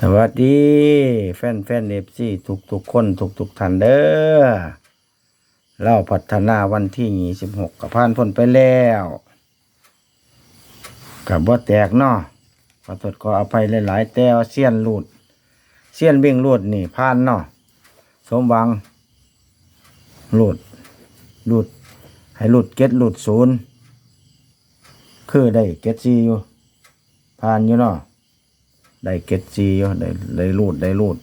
สวัสดี แฟนแฟนเอฟซีทุกทุกๆคนทุกทุกๆท่านเด้อเล่าพัฒนาวันที่ยี่สิบหกกับผ่านพ้นไปแล้วกับว่าแตกเนาะขอโทษขออภัยหลาย ๆ แต่ว่าเสี้ยนลูดเสี้ยนวิ่งลูดนี่ผ่านเนาะสมหวังลูดลูดให้ลูดเก็ตลูดศูนย์คือได้เก็ตซีอยู่ผ่านอยู่เนาะ ได้เก็ตจีอยู่ได้ได้รูดได้รูด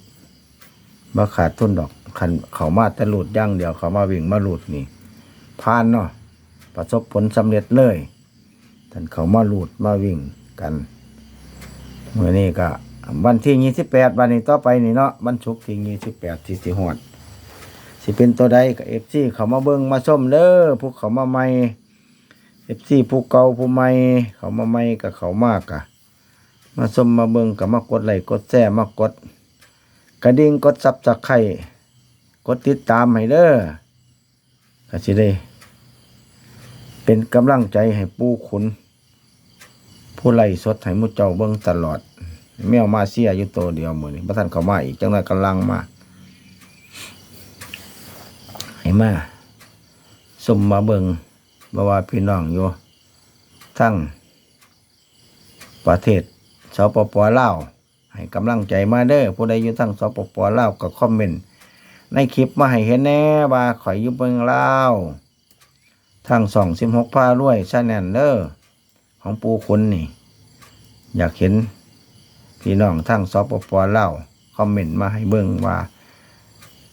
มาขาดทุนดอกคันเขามาแต่รูดย่างเดียวเขามาวิ่งมารูดนี่ผ่านเนาะประสบผลสำเร็จเลยท่านเขามารูดมาวิ่งกันเมื่อนี้ก็วันที่ยี่สิบแปดวันนี้ต่อไปนี่เนาะวันศุกร์ที่ยี่สิบแปดที่สิหอดสิเป็นตัวใดกับเอฟซีเขามาเบิ้งมาส้มเด้อพวกเขามาใหม่เอฟซีผู้เก่าผู้ใหม่เขามาใหม่กับเขามากอะ มาชมมาเบิงกับมากดไลค์กดแชร์มากด กระดิ่งกดซับสไครต์กดติดตามให้เด้อก็สิได้ เป็นกำลังใจให้ปู่ขุน ผู้ไล่สดให้มุเจ้าเบิ่งตลอด แมวมาเสียอยู่ตัวเดียวมือนี้บ่ทันเขามาอีกจังได๋กำลังมาให้มาสมมาเบิงบ่ว่าพี่น้องอยู่ทั้งประเทศ สปปลาวให้กำลังใจมาเด้อผู้ใดอยู่ทั้งสปปลาวก็คอมเมนต์ในคลิปมาให้เห็นแน่ว่าข่อยอยู่เบิ่งลาวทั้งสองสิบหกพารวยชาแนลเด้อของปูคุณนี่ อยากเห็นพี่น้องทั้งสปปลาวคอมเมนต์มาให้เบิ่งว่า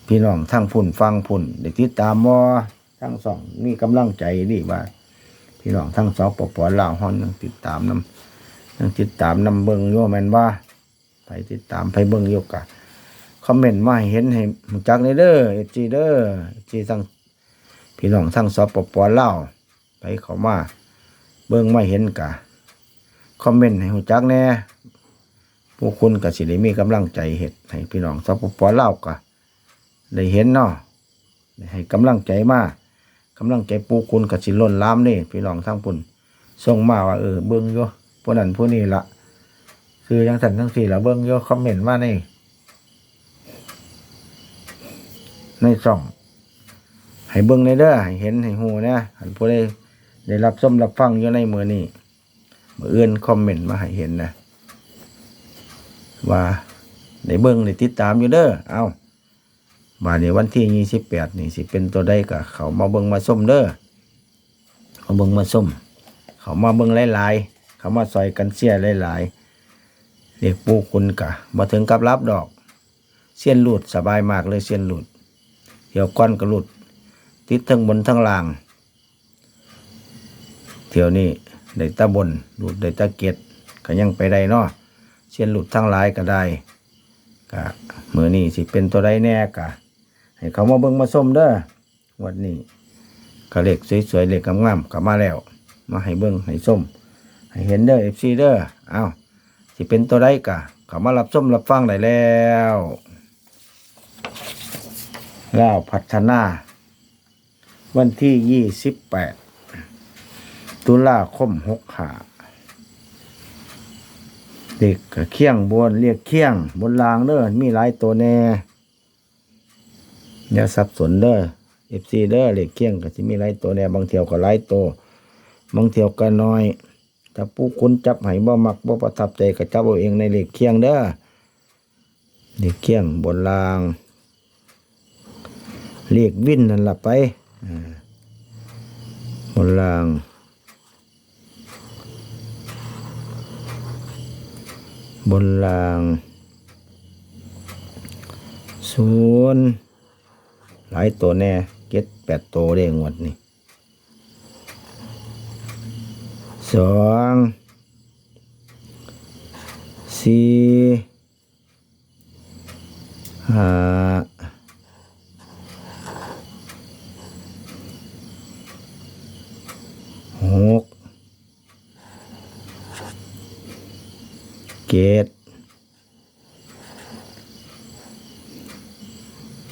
พี่น้องทั้งพุ่นฟังพุ่นได้ติดตามบ่ทั้งสองมีกำลังใจดีว่า พี่น้องทั้งสปปลาวฮอนยังติดตามนำ ยังติดตามนำเบิงโยแมนว่าไปติดตามไปเบิงโยกะคอมเมนต์มาให้เห็นให้จักในเด้อเอจีเด้อเอจีทั้งพี่น้องทั้งสปปลาไปเขามาเบิงไมาเห็นกะคอมเมนต์ให้รู้จักแน่ผู้คุณกับสิได้มีกำลังใจเห็ดให้พี่น้องสปปลากะได้เห็นเนาะได้ให้กำลังใจมากำลังใจปูคุณกับสิล้นหล้ามนี่พี่น้องทั้งปุ่นส่งมาว่าเออเบิ่งอยู่ ผู้นั้นผู้นี้ละคือยังสันทั้งสี่ละเบิ้งโยคอมเมนต์มาในในช่องให้เบิ้งในเด้อให้เห็นให้หูนะหันผู้ใดได้รับส้มรับฟังอยู่ในมือนี้มือเอื่นคอมเมนต์มาให้เห็นนะว่าได้เบิ้งได้ติดตามอยู่เด้อเอามาในวันที่ยี่สิบแปดนี่สิเป็นตัวใดกะเขามาเบิ้งมาส้มเด้อเขาเบิ้งมาส้ม เขามาเบิ้งหลายๆ เขามาซอยกันเสียหลายๆเรียกปูคุณกะมาถึงกับรับดอก เสียนหลุดสบายมากเลยเสียนหลุดเที่ยวก้อนก็หลุด ติดทั้งบนทั้งล่างเที่ยวนี้ได้ตะบนหลุดได้ตะเกียดก็ยังไปได้เนาะเสียนหลุดทั้งหลายก็ได้กะมือนี้สิเป็นตัวใดแน่กะให้เขามาเบิ่งมาส้มเด้อวันนี้ก็เล็กสวยๆเล็กงามๆกลับมาแล้ว มาให้เบิ่งให้ส้ม ให้เห็นเด้อเอฟซีเด้อเอาสิเป็นตัวใดกะเขามารับส้มรับฟังได้แล้วแล้วพัฒนา วันที่ยี่สิบแปดตุลาคมหกหาเด็กเคียงบนเรียกเคียงบนรางเด้อมีหลายตัวแน่อย่าสับสนเด้อเอฟซีเด้อเรียกเคียงก็สิมีหลายตัวแน่บางเที่ยวก็หลายตัวบางเที่ยวก็น้อย ถ้าผู้คุณจับให้บ่มักบ่ประทับใจก็จับเอาเองในเลขเคียงเด้อเลขเคียงบนรางเลขวินนั่นละไปบนรางบนรางศูนย์หลายตัวแน่เก็ดแปดตัวได้งวดนี่ สองสี่ห้าหกเจ็ด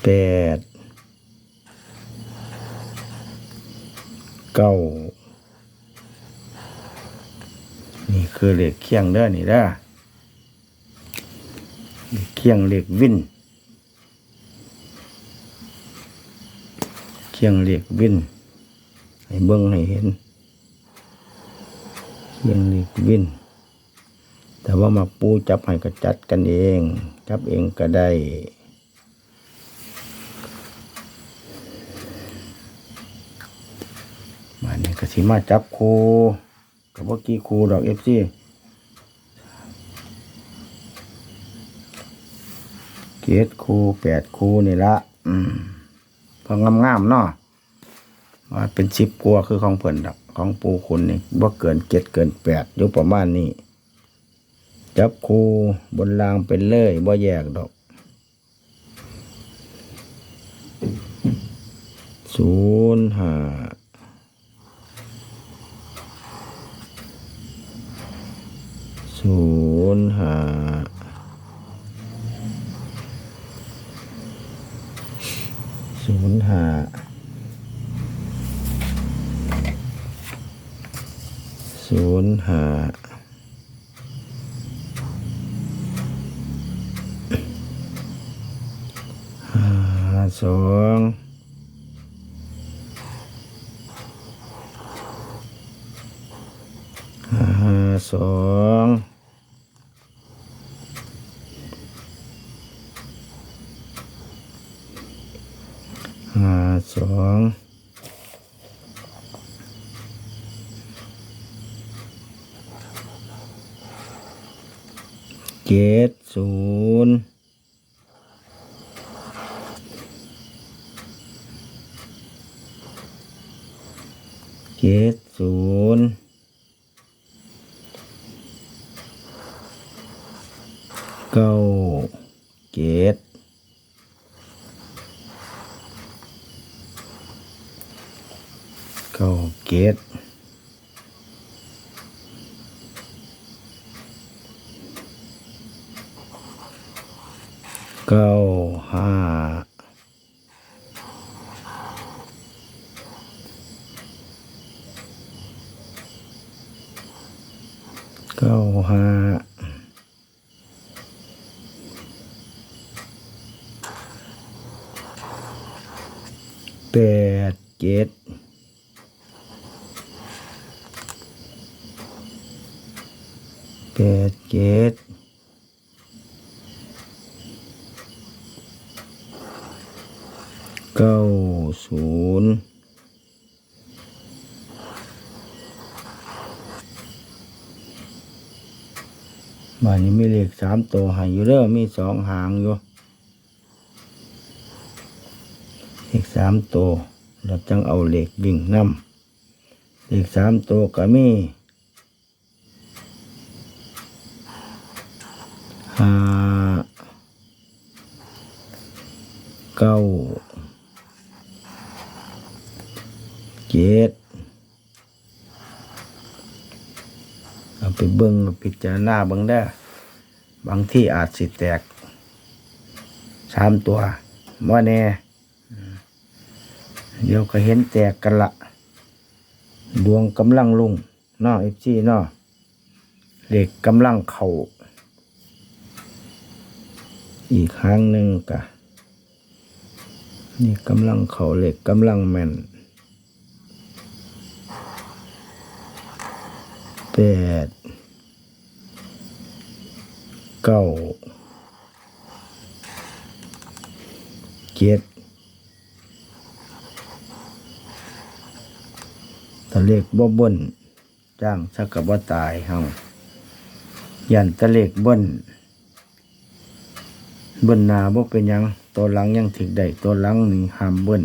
แปดเก้า นี่ เคียงเด้อนี่เด้อเคียงเหล็กวินเคียงเหล็กวินให้เบิ่งให้เห็นเคียงเหล็กวินแต่ว่ามาปูจับให้ก็จัดกันเอง จับเองก็ได้มาเนี่ยก็สิมาจับครูกับว่ากี่ครูดอกเอฟซี เกตครูแปดคูนี่ละอืมพองามๆเนาะว่าเป็นสิบกลัวคือของเพิ่นดอกของปูคุณนี่ว่าเกินเจ็ดเกินแปดอยู่ประมาณนี้จับคูบนรางเป็นเลยบ่าแยกดอกศูนย์ห้าศูนย์ห้า ศูนย์ห้าศูนย์ห้าห้าสองห้าสอง ห้าสอง เจ็ดศูนย์เจ็ดศูนย์เก้าเจ็ดเก้าเกต เก้าห้าเก้าห้าแปดเจ็ดแปดเจ็ดเก้าศูนย์บ้านนี้มีเลขสามตัวหายอยู่เด้อมีสองหางอยู่เลขสามตัวเราจังเอาเหลขวิ่งนำเลขสามตัวก็มีห้าเก้าเจ็ดเอาไปเบิ้งเอาพิจารณาเบิ้งได้ บางที่อาจสิแตกสามตัวว่าแน่อืมเดี๋ยวก็เห็นแตกกันละดวงกำลังลุ่งนาะเอฟซีนาะเหล็กกำลังเข่าอีกครั้งหนึ่งกะนี่กำลังเข่าเหล็กกำลังแม่นแปด เก้าเจ็ดตะเลกบ่บนจ้างสักกับว่าตายเฮายันตะเลกเบิ้นบนนาบ่เป็นยังตัวหลังยังถึกได้ตัวหลังนี่ห้ามบน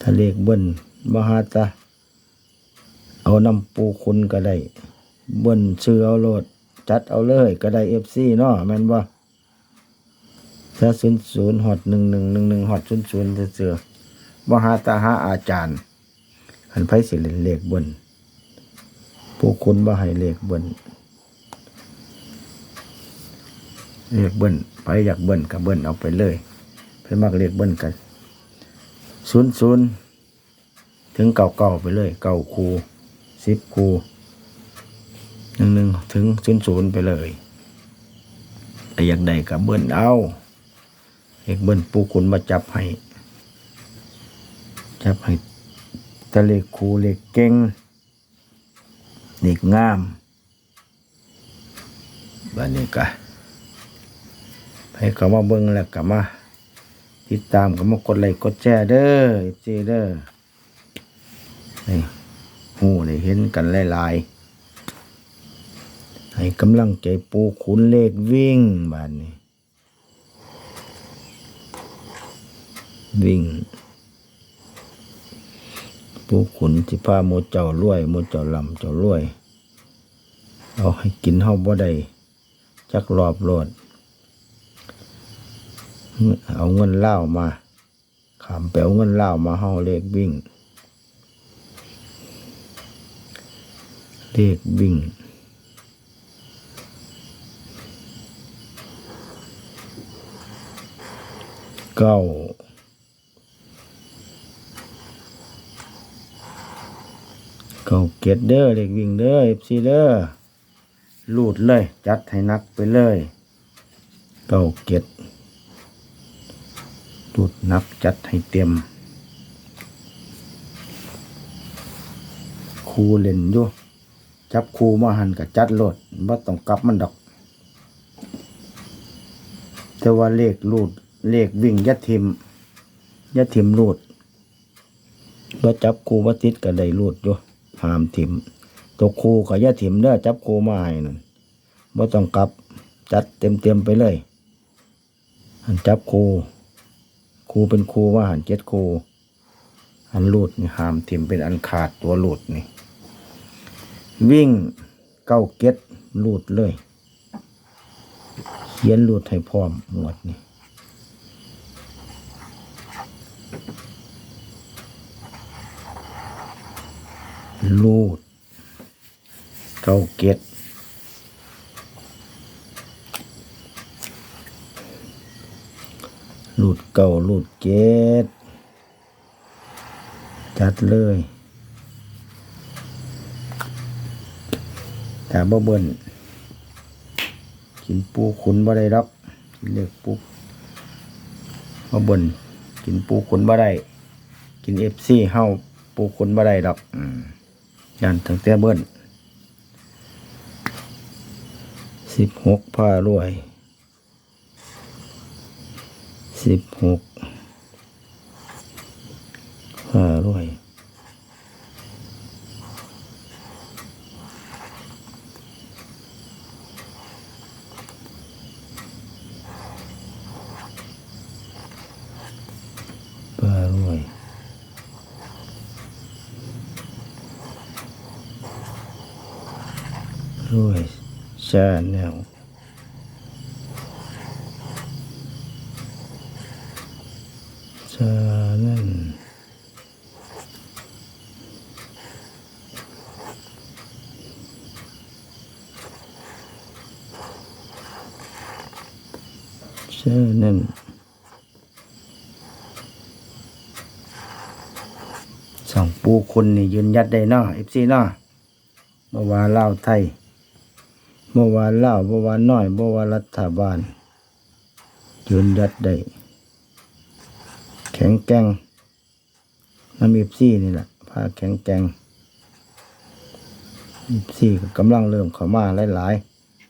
ถ้าเลขเบิ้นบ่หาตาเอาน้ำปูคุณก็ได้ บนซื้อเอาโลด จัดเอาเลยก็ได้ FC เนาะแม่นบ่ถ้า00ฮอด1111ฮอด00ซื่อๆบ่หาตาหาอาจารย์อันไผสิเลนเลขเบิ้นปูคุณบ่ให้เลขเบิ้นเรียกเบิ้ลไปอยากเบิ้ลกับเบิ้ลเอาไปเลยเพื่อมักเรียกเบิ้ลกันศูนย์ศูนย์ถึงเก่าเก่าไปเลย เก่าคูสิบคู หนึ่งหนึ่งถึงศูนย์ศูนย์ไปเลยแต่อยากได้กับเบิ้นเอาเอกเบิ้นปูคุณมาจับให้ จับให้ตะเลขคูเลขเก่งเลขงามบ้านนี้กะให้เขามาเบิ้งแล้วก็มาติดตามก็มากดไลค์กดแชร์เด้อเจเด้อนี่หูได้เห็นกันหลายๆ ให้กำลังใจปูขุนเลขวิ่งบานนี้ วิ่ง ปูขุนที่พาโมเจ้ารวยโมเจ้าลำเจ้ารวย เอาให้กินเฮาบ่ได้จักรอบโลดเอาเงินเล่ามาขามไปเอาเงินเล่ามาเฮาเลขวิ่ง เลขวิ่ง เก้าเก้าเก็ดเด้อเลขวิ่งเด้อเอฟซีเด้อลูดเลย จัดให้นักไปเลยเก้าเก็ดตูดนับจัดให้เต็มครูเล่นอยู่จับครูมาหันกับจัดโลดว่าต้องกลับมันดอก แต่ว่าเลขรูด เลขวิ่งยัดทิมยัดทิมรูดว่าจับคูว่าติดกับได้รูดอยู่หามทิมตัวคูกับยัดทิมเด้อจับคูมาให้นั่นว่าต้องกลับจัดเต็มเต็มไปเลยหันจับคูคูเป็นคูว่าหันเจ็ดคูอันลูดนี่หามถิมเป็นอันขาดตัวลูดนี่ วิ่งเก้าเก็ดลูดเลยเขียนลูดให้พร้อมหมดนี่ ลูด เก้าเก็ดลูดเก่าลูดเจ็ดจัดเลยแต่บ่เบิ่นกินปูขุนบ่ได้ดอกกินเลือกปูบ่เบิ่นกินปูขุนบ่ได้กินเอฟซีเฮาปูขุนบ่ได้ดอก อืม ยันตั้งแต่เบิ้ลสิบหกผ้ารวยสิบหกผ้ารวยห้าร้อย ร้อยชาแนลชานั่นชานั่นสองปูคุณนี่ยืนยัดได้เนาะเอฟซีเนาะเมื่อวานเล่าไทย เมื่อวานเล่าเมื่อวานน้อยเมื่อวานรัฐบาลยืนยัดได้แข็งแกร่งน้ำอีบซี่นี่แหละผ้าแข็งแกร่งอีบซี่กำลังเริ่มเข้ามาหลาย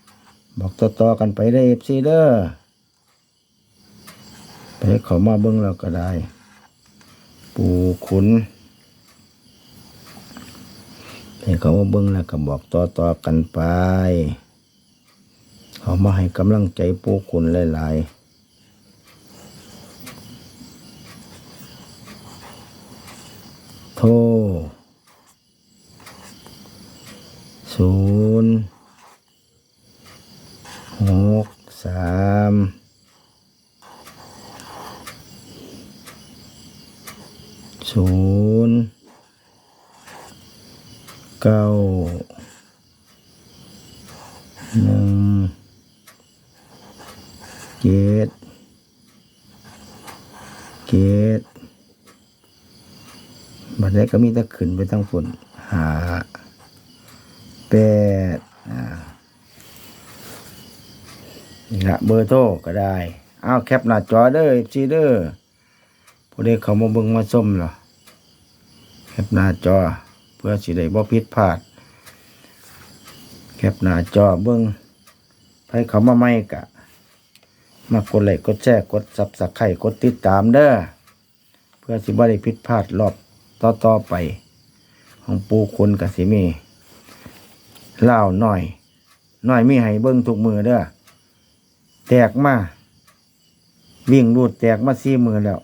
ๆ บอกต่อๆกันไปได้อีบซี่เด้อไปให้เขามาเบิ้งเราก็ได้ ปูขุนให้เขามาเบิ้งแล้วก็บอกต่อๆกันไป เขามาให้กำลังใจปูขุนหลายๆโทศูนย์หกสามศูนย์เก้าหนึ่งเจ็ดเจ็ด บัดนี้ก็มีต่ขึ้นไปทั้งฝนหาแปดอ่านี่ละเบอร์โทรก็ได้ เอาแคปหน้าจอเด้อซีเด้อผู้ใดเขามาเบิ่งมาส้มเหรอแคปหน้าจอ เพื่อสิได้บ่ผิดพลาด แคปหน้าจอเบิ่งใครเขามาใหม่กะ มากดไลค์กดแชร์กดซับสไครต์กดติดตามเด้อเพื่อสิบ่ได้ผิดพลาดรอบ ต่อๆไป ของปูคุณกับสิมีเล่าหน่อยหน่อยมีให้เบิ่งทุกมือเด้อแตกมาวิ่งรูดแตกมาสี่มือแล้ว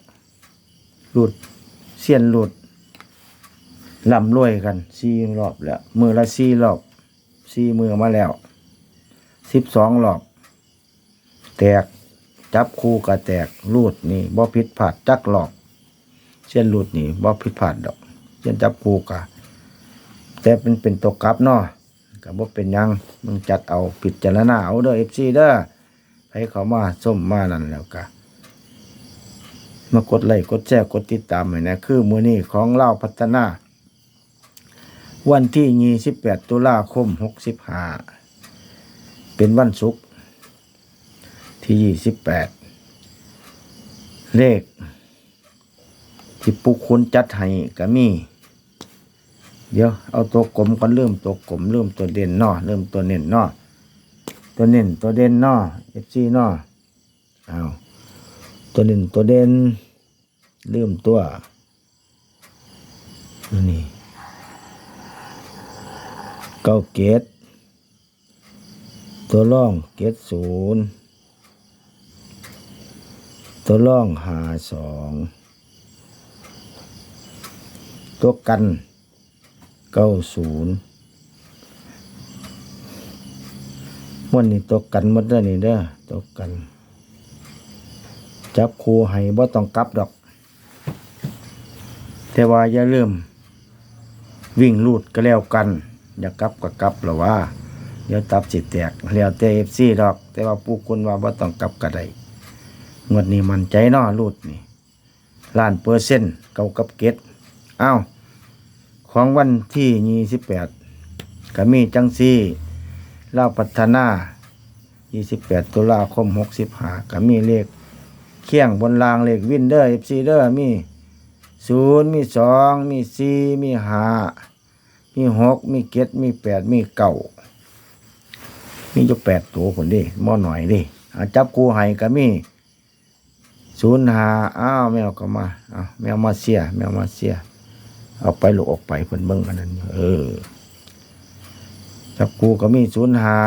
รูดเสียนรูดลำรวยกันสี่รอบแล้ว มือละสี่รอบสี่มือมาแล้วสิบสองรอบ แตกจับคู่กับแตกรูดนี่บ่ผิดพลาดจักหลอก เส้นรูดนี่บ่ผิดพลาดดอกเส้นจับคู่กับแต่เป็นเป็นตัวกลับเนาะก็บ่เป็นยังมึงจัดเอาพิดจารณาเอาเด้อ FC เด้อให้เขามาส้มมานั่นแล้วก็มากดไลค์กดแชร์กดติดตามให้นะคือมือนี้ของเราพัฒนา วันที่28ตุลาคม65เป็นวันศุกร์ที่ยี่สิบแปดเลข ที่ปุกคุณจัดให้ก็มี เดี๋ยวเอาตัวกลมก่อนเริ่มตัวกลมเริ่มตัวเด่นนอเริ่มตัวเน้นนอตัวเน้นตัวเด่นนอเอฟซีนอเอาตัวเด่นตัวเด่นเริ่มตัวนี่เก้าเกตตัวร่องเกตศูนย์ตัวล่องหาสอง ตัวกันเก้าศูนย์มันนี่ตัวกันหมดเด้นี่เด้อตัวกัน จับครูให้บ่ต้องกลับดอก แต่ว่าอย่าลืมวิ่งลูดก็แล้วกัน อย่ากลับก็กลับหรอว่าเดี๋ยวตับสิตแตกแล้วแต่เอฟซีดอก แต่ว่าผู้คนว่าบ่ต้องกลับก็ได้งวดนี้มันใจนาะรูดนี่ล้านเปอร์เซ็นต์เก่ากับเกตอ้าว ของวันที่ยี่สิบแปดก็มีจังซี่เล่าวพัฒนายี่สิบแปดตุลาคมหกสิบหาก็มีเลขเคียงบนรางเลขวินเดอร์เอฟซีเดอร์มีศูนย์มีสองมีสี่มีห้ามีหกมีเกตมีแปดมีเก้ามีอยู่แปดตัวผลดิมอหน่อยดิอาจับกูให้ก็มีศูนย์หาอ้าวแมวก็มาอ้าวแมวมาเสียแมวมาเสีย เอาไปลูกออกไปเพิ่นเบิ่งอันนั้น เออจับกูก็มีศูนย์หา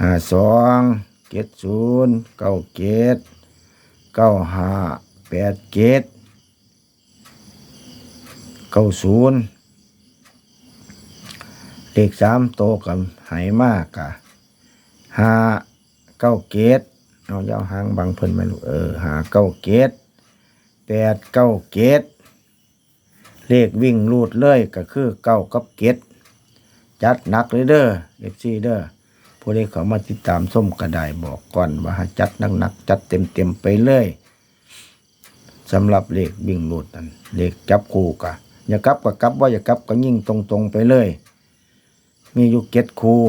หาสองเกตศูนย์เก้าเกตเก้าหาแปดเกตเก้าศูนย์เลขสามโตกับหายมากกะห้าเก้าเกตเอายาวหางบางเพิ่นไหมาลูกเออหาเก้าเกตแปดเก้าเกต เลขวิ่งรูดเลยก็คือเก้ากับเกตจัดหนักเลยเด้อเอฟซีเด้อผู้ใดเขามาติดตามส้มกระไดบอกก่อนว่าจัดหนักหนักๆจัดเต็มเต็มๆไปเลยสำหรับเลขวิ่งรูดนั่นเลขจับคู่กะอย่ากลับก็กลับว่าอย่ากลับก็ยิ่งตรงๆไปเลย มีอยู่เกตคู่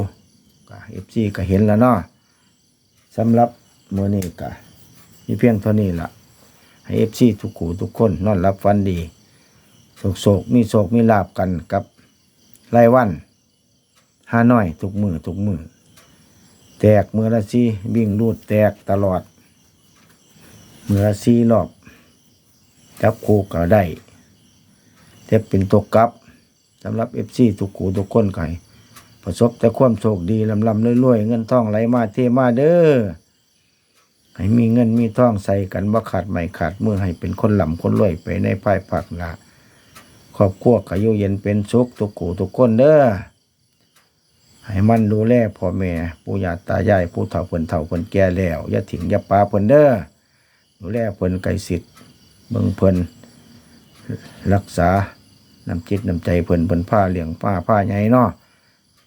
เอฟซีก็เห็นแล้วเนาะสำหรับมือนี้ก็มีเพียงเท่านี้ล่ะให้เอฟซีทุกขู่ทุกคนนอนรับฟันดี โศกโศกมีโศกมีลาบกันกับไรวันหาน้อยทุกมือทุกมือแตกมือละซีวิ่งรูดแตกตลอดมือละซีรอบจับคูก็ได้แต่เป็นตัวกลับสำหรับเอฟซีทุกขู่ทุกคนไก่ประสบแต่ความโชคดีลำลำรวยๆ เงินทองไหลมาเทมาเด้อให้มีเงินมีทองใส่กันบ่ขาดไม่ขาดมือให้เป็นคนหลำคนรวยไปในภายภาคหน้า ครอบครัวก็อยู่เย็นเป็นสุขทุกกูทุกคนเด้อให้มันดูแลพ่อแม่ปู่ย่าตายายผู้เฒ่าเพิ่นเฒ่าเพิ่นแก่แล้วอย่าถิ่งอย่าปาเพิ่นเด้อดูแลเพิ่นไกลสิทธิ์เบิ่งเพิ่นรักษาน้ำจิตน้ำใจเพิ่นเพิ่นผ้าเหลี้ยงผ้าผ้าใหญ่เนาะ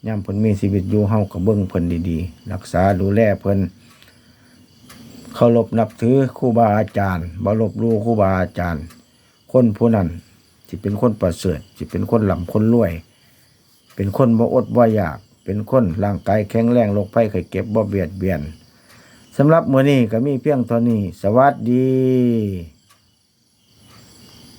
ย่ำเพิ่นมีชีวิตอยู่เฮาก็เบิ่งเพิ่นดีๆ รักษาดูแลเพิ่นเคารพนับถือครูบาอาจารย์บ่ลบหลู่ครูบาอาจารย์ คนผู้นั้น สิเป็นคนประเสริฐสิเป็นคนหล่ำคนรวย เป็นคนบ่อดบ่อยาก เป็นคนร่างกายแข็งแรงโรคภัยไข้เก็บบ่เบียดเบียนสำหรับมื้อนี้ก็มีเพียงเท่านี้ สวัสดี